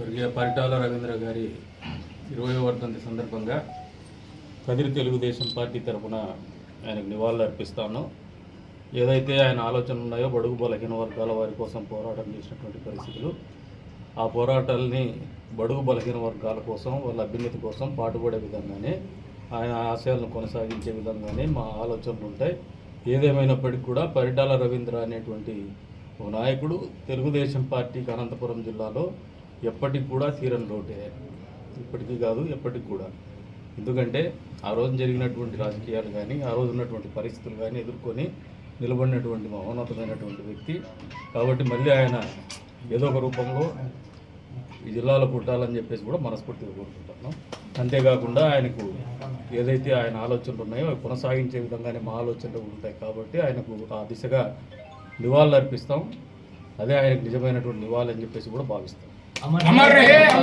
పరిటాల రవీంద్ర గారి ఇరవై వర్ధంతి సందర్భంగా కదిరి తెలుగుదేశం పార్టీ తరఫున ఆయనకు నివాళులు అర్పిస్తాను. ఏదైతే ఆయన ఆలోచనలు ఉన్నాయో బడుగు బలహీన వర్గాల వారి కోసం పోరాటం చేసినటువంటి పరిస్థితులు ఆ పోరాటాలని బడుగు బలహీన వర్గాల కోసం వాళ్ళ అభ్యున్నతి కోసం పాటుపడే విధంగానే ఆయన ఆశయాలను కొనసాగించే విధంగానే మా ఆలోచనలు ఉంటాయి. ఏదేమైనప్పటికీ కూడా పరిటాల రవీంద్ర అనేటువంటి ఓ నాయకుడు తెలుగుదేశం పార్టీకి అనంతపురం జిల్లాలో ఎప్పటికి కూడా తీరని లోటే. ఇప్పటికీ కాదు ఎప్పటికి కూడా. ఎందుకంటే ఆ రోజు జరిగినటువంటి రాజకీయాలు కానీ ఆ రోజు ఉన్నటువంటి పరిస్థితులు కానీ ఎదుర్కొని నిలబడినటువంటి మహోన్నతమైనటువంటి వ్యక్తి. కాబట్టి మళ్ళీ ఆయన ఏదో ఒక రూపంలో ఈ జిల్లాలో పుట్టాలని చెప్పేసి కూడా మనస్ఫూర్తిగా కోరుకుంటున్నాం. అంతేకాకుండా ఆయనకు ఏదైతే ఆయన ఆలోచనలు ఉన్నాయో అవి కొనసాగించే విధంగానే మా ఆలోచనలు ఉంటాయి కాబట్టి ఆయనకు ఆ దిశగా నివాళులు అర్పిస్తాం అదే ఆయనకు నిజమైనటువంటి నివాళి అని చెప్పేసి కూడా భావిస్తాం. અમર રહે